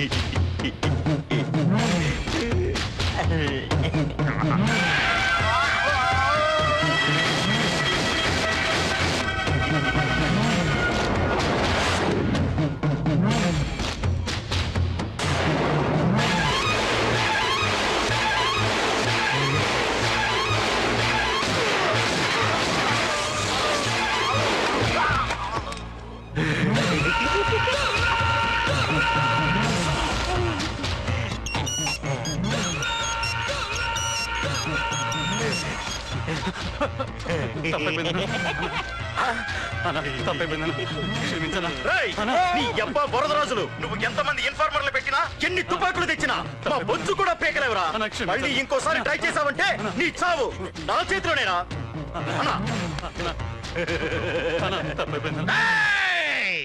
Ha ha ha. రేయ్, నీ యబ్బ బురదరాజులు నువ్వు ఎంతమంది ఇన్ఫార్మర్లు పెట్టినా ఎన్ని తుపాకులు తెచ్చినా మా బొచ్చు కూడా పేకలేవరా. మళ్ళీ ఇంకోసారి ట్రై చేసావంటే నీ చావు నా చేతిలోనేనా అన్నా. ఏయ్!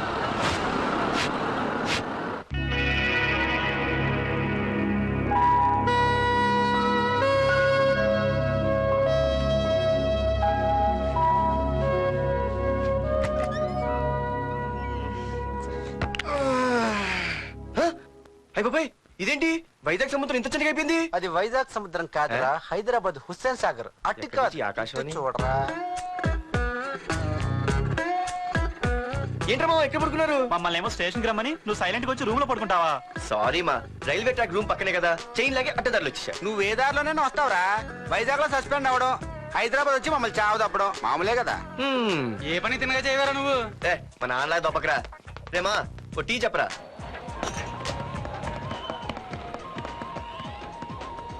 అయ్య బాబాయ్ ఇదేంటి? వైజాగ్ సముద్రం ఇంత చిన్నగా అయిపోయింది. అది వైజాగ్ సముద్రం కాదురా హైదరాబాద్ హుస్సేన్ సాగర్. అట్టి కాదు ఆకాశవాణి? చూడరా. ఏంట్రా ఎక్కడ పడుకున్నారు? మమ్మల్ని ఏమో స్టేషన్కి రమ్మని నువ్వు సైలెంట్గా వచ్చి రూమ్లో పడుకుంటావా? సారీ మా రైల్వే ట్రాక్ రూమ్ పక్కనే కదా. చైన్ లాగే అడ్డదారులు వచ్చేసా. నువ్వు ఏ దారిలోనే వస్తావురా. వైజాగ్లో సస్పెండ్ అవ్వడం హైదరాబాద్ వచ్చి మమ్మల్ని చావు తప్పడం మామూలే కదా. ఏ పని తినగా చేయవరా నువ్వు? మా నాన్నలా దొప్పకరా రేమా ఓ టీ చెప్పరా?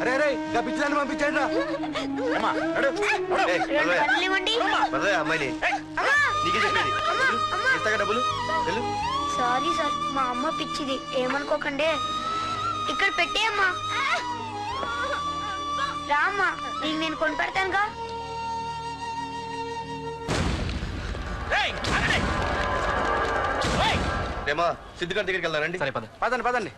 అరే అరే గా పిచ్చిదాన్ని పంపించండి రా నడు. అమ్మాయిని. నీకే చెప్పేది. ఇస్తాగా డబ్బులు? వెళ్ళు. సారీ సార్ మా అమ్మ పిచ్చిది. ఏమనుకోకండి. ఇక్కడ పెట్టేయమ్మా రామ్మా నీకు నేను కొని పెడతానుగా. రేమా సిద్ధిగారి దగ్గరికి వెళ్దానండి సరే పద. పదండి పదండి.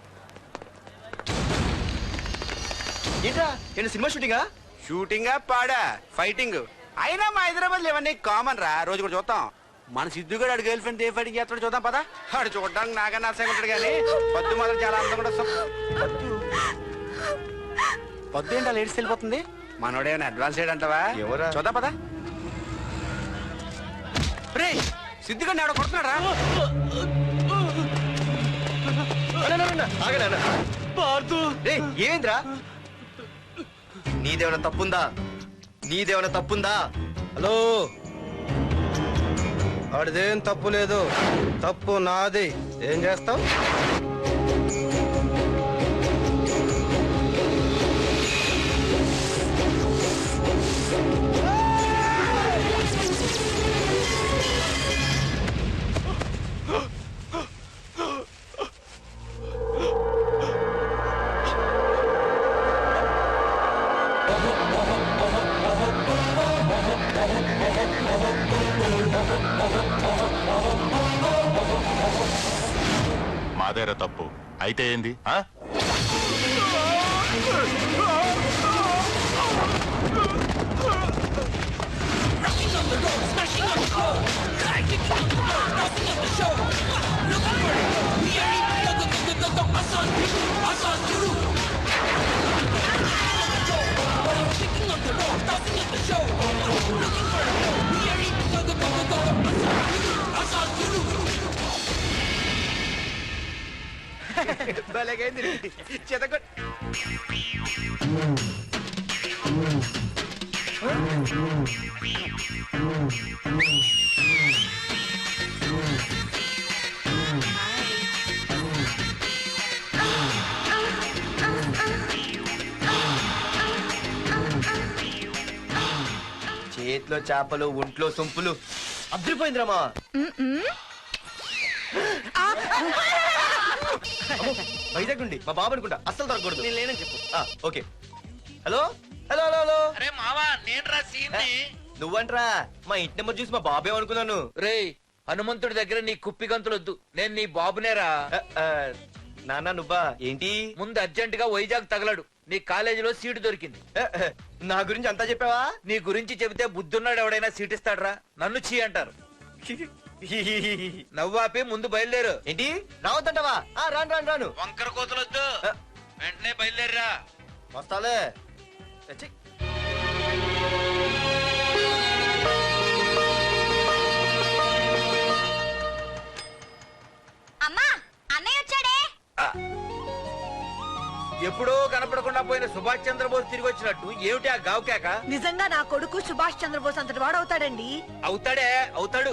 ఏంట్రా? ఏంటి సినిమా షూటింగా షూటింగా పాడా. ఫైటింగ్ అయినా మా హైదరాబాద్ ఇవన్నీ కామన్ రా. రోజు కూడా చూద్దాం. మన సిద్ధు గారు గర్ల్ ఫ్రెండ్ ఏ ఫైటింగ్ చేస్తాడో చూద్దాం పదా. ఆడు చూడడానికి నాకన్నా అసహ్యం ఉంటాడు కానీ పద్దు మాత్రం చాలా అందం కూడా పద్దు పద్దు ఏంటి అలా ఏడిసి వెళ్ళిపోతుంది? మనోడేమైనా అడ్వాన్స్ అంటావా? ఎవరా? చూద్దాం పదా. రే సిద్ధు గారిని ఆడ కొడుతున్నాడా రే ఏమైందిరా నీదేమైనా తప్పుందా? నీదేమైనా తప్పుందా? హలో? ఆడిదేం తప్పు లేదు. తప్పు నాది. ఏం చేస్తావు? మాదేరా తప్పు. అయితే ఏంది? ఆ? భలేగైంది చెతకొ చేతిలో చేపలు ఒంట్లో సొంపులు. అద్దరిపోయిందిరామా వైజాగ్ నుండి మా బాబు అనుకుంటా. అస్సలు దొరకకూడదు. నేను లేనని చెప్పు. ఆ, okay. Hello? Hello hello hello? అరే మావా నేను సీన్ నువ్వంట్రా? మా ఇంటి నెంబర్ చూసి మా బాబే అనుకున్నాను. రేయ్ హనుమంతుడి దగ్గర నీ కుప్పి గంతులొద్దు. నేను నీ బాబునేరా. ఆ, ఆ, నాన్న నువ్వా? ఏంటి? ముందు అర్జెంట్గా వైజాగ్ తగలడు. నీ కాలేజీలో సీటు దొరికింది. ఆ, ఆ, నా గురించి అంతా చెప్పావా? నీ గురించి చెబితే బుద్ధున్నాడు ఎవడైనా సీట్ ఇస్తాడ్రా నన్ను చీ అంటారు. నవ్వాపి ముందు బయలుదేరు. ఏంటి? రావద్దంటావా ఆ, రాను రాను రాను. వంకర కోతలొద్దు. వెంటనే బయలుదేరరా. వస్తాలే. ఛీ. అమ్మా అన్నయ్య వచ్చాడే? ఎప్పుడో కనపడకుండా పోయిన సుభాష్ చంద్రబోస్ తిరిగి వచ్చినట్టు ఏమిటి ఆ గావకేక? నిజంగా నా కొడుకు సుభాష్ చంద్రబోస్ అంతటి వాడు అవుతాడండి అవుతాడే అవుతాడు.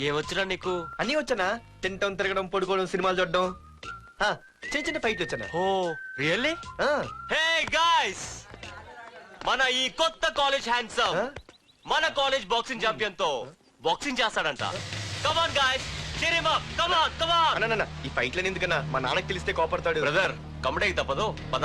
ఏమొచ్చినా నీకు? అన్నీ వచ్చానా? తింటం తిరగడం పడుకోవడం సినిమాలు చూడడం. ఆ, చిన్న చిన్న ఫైట్లు వచ్చానా? ఓ రియల్లీ? ఆ, హే గాయ్స్! మన ఈ కొత్త కాలేజ్ హ్యాండ్సమ్ Huh? మన కాలేజ్ బాక్సింగ్ ఛాంపియన్తో బాక్సింగ్ చేస్తాడంట. Come on guys cheer him up! Come on come on అన్న, అన్న, ఈ ఫైట్లని ఎందుకన్నా? మా నాన్నకి తెలిస్తే కోపడతాడు. బ్రదర్ కమడే తప్పదు. పద.